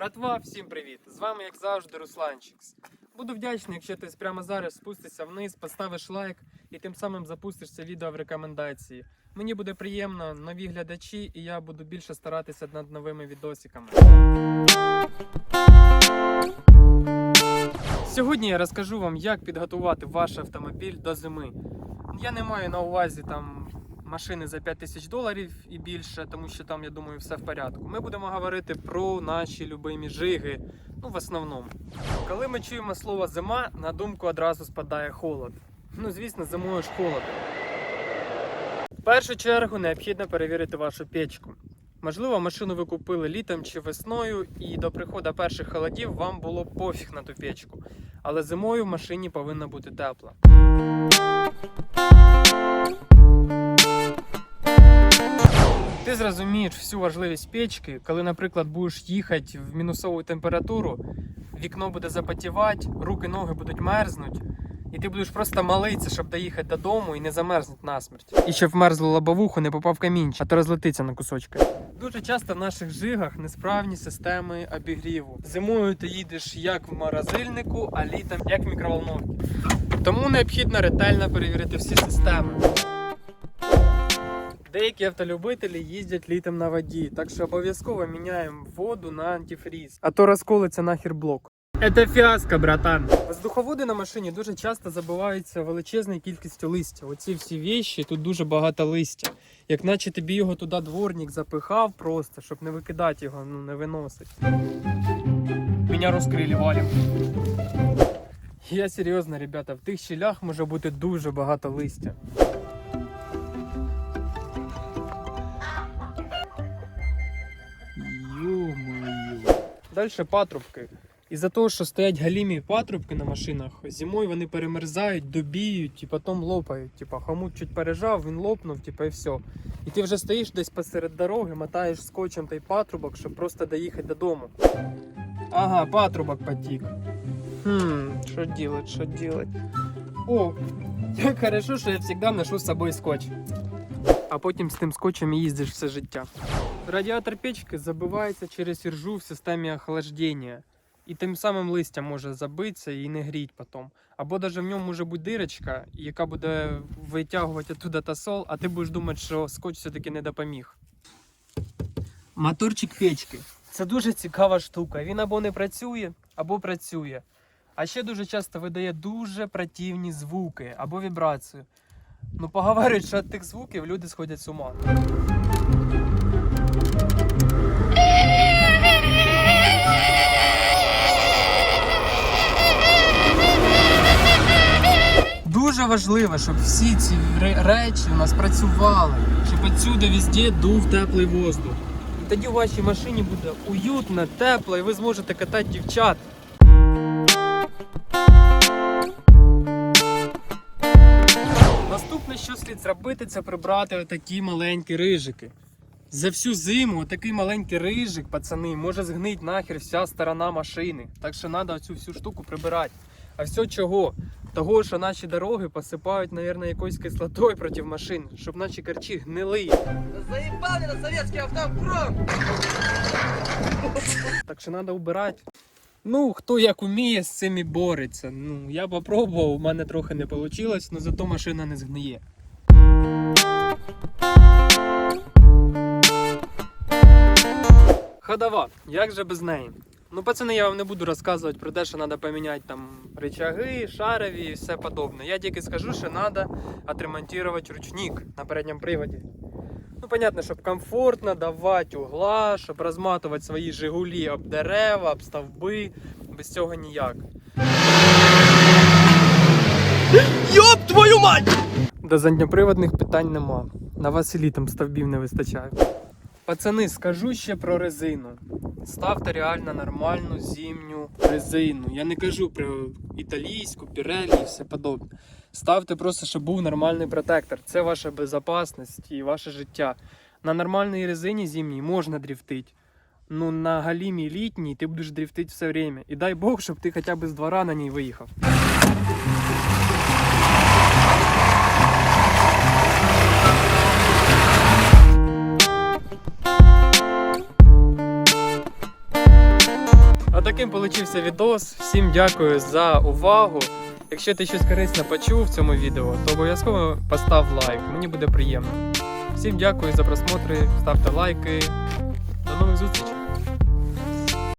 Братва, всім привіт! З вами, як завжди, Русланчикс. Буду вдячний, якщо ти прямо зараз спустишся вниз, поставиш лайк і тим самим запустиш це відео в рекомендації. Мені буде приємно, нові глядачі, і я буду більше старатися над новими відосиками. Сьогодні я розкажу вам, як підготувати ваш автомобіль до зими. Я не маю на увазі там машини за 5 тисяч доларів і більше, тому що там, я думаю, все в порядку. Ми будемо говорити про наші любимі жиги, ну в основному. Коли ми чуємо слово зима, на думку одразу спадає холод. Ну, звісно, зимою ж холодно. В першу чергу необхідно перевірити вашу печку. Можливо, машину ви купили літом чи весною, і до приходу перших холодів вам було пофіг на ту печку. Але зимою в машині повинна бути тепла. Ти зрозумієш всю важливість печки, коли, наприклад, будеш їхати в мінусову температуру, вікно буде запотівати, руки, ноги будуть мерзнуть, і ти будеш просто молитися, щоб доїхати додому і не замерзнути насмерть. І щоб вмерзло лобовуху, не попав камінчик, а то розлетиться на кусочки. Дуже часто в наших жигах несправні системи обігріву. Зимою ти їдеш як в морозильнику, а літом як в мікроволновці. Тому необхідно ретельно перевірити всі системи. Деякі автолюбителі їздять літом на воді, так що обов'язково міняємо воду на антифріз, а то розколиться нахер блок. Это фіаско, братан. Воздуховоди на машині дуже часто забиваються величезною кількістю листя. Оці всі вещі, тут дуже багато листя. Як наче тобі його туди дворник запихав просто, щоб не викидати його, ну не виносить. Меня розкрили валім. Я серйозно, ребята, в тих щілях може бути дуже багато листя. Дальше патрубки. Із-за того, що стоять галімі патрубки на машинах, зимою вони перемерзають, добіють і потім лопають. Типа хомут чуть пережав, він лопнув, типа і все. І ти вже стоїш десь посеред дороги, мотаєш скотчем той патрубок, щоб просто доїхати додому. Ага, патрубок потік. Хм, що делать, що делать? О, як хорошо, що я завжди ношу з собою скотч. А потім з тим скотчем їздиш все життя. Радіатор печки забивається через іржу в системі охлаждення. І тим самим листя може забитися і не гріть потім. Або навіть в ньому може бути дирочка, яка буде витягувати оттуда тосол, а ти будеш думати, що скотч все-таки не допоміг. Моторчик печки. Це дуже цікава штука. Він або не працює, або працює. А ще дуже часто видає дуже противні звуки або вібрацію. Ну, поговорять, що від тих звуків люди сходять з ума. Важливо, щоб всі ці речі у нас працювали, щоб отсюди везде дув теплий воздух. І тоді у вашій машині буде уютно, тепло, і ви зможете катати дівчат. Наступне, що слід зробити, це прибрати отакі маленькі рижики. За всю зиму отакий маленький рижик, пацани, може згнить нахер вся сторона машини. Так що треба оцю всю штуку прибирати. А все чого? Того, що наші дороги посипають, мабуть, якоюсь кислотою проти машин, щоб наші карчі гнили. Заебал я на советский автопром! Так що треба вбирати. Ну, хто як уміє, з цим і бореться. Ну, я попробував, у мене трохи не вийшло, але зато машина не згниє. Ходова, як же без неї? Ну, пацани, я вам не буду розказувати про те, що треба поміняти там рычаги, шарові і все подобне. Я тільки скажу, що треба отремонтувати ручник на передньому приводі. Ну, понятно, щоб комфортно давати угла, щоб розматувати свої Жигулі об дерева, об стовби. Без цього ніяк. Ёб твою мать! До задньоприводних питань нема. На вас і літом стовбів не вистачає. Пацани, скажу ще про резину. Ставте реально нормальну зимню резину. Я не кажу про італійську, пірелі і все подобне. Ставте просто, щоб був нормальний протектор. Це ваша безпечність і ваше життя. На нормальній резині зимній можна дрифтити. Ну на галімій літній ти будеш дрифтити все время. І дай Бог, щоб ти хоча б з двора на ній виїхав. Отаким получився відос. Всім дякую за увагу. Якщо ти щось корисне почув в цьому відео, то обов'язково постав лайк. Мені буде приємно. Всім дякую за просмотри, ставте лайки. До нових зустрічей!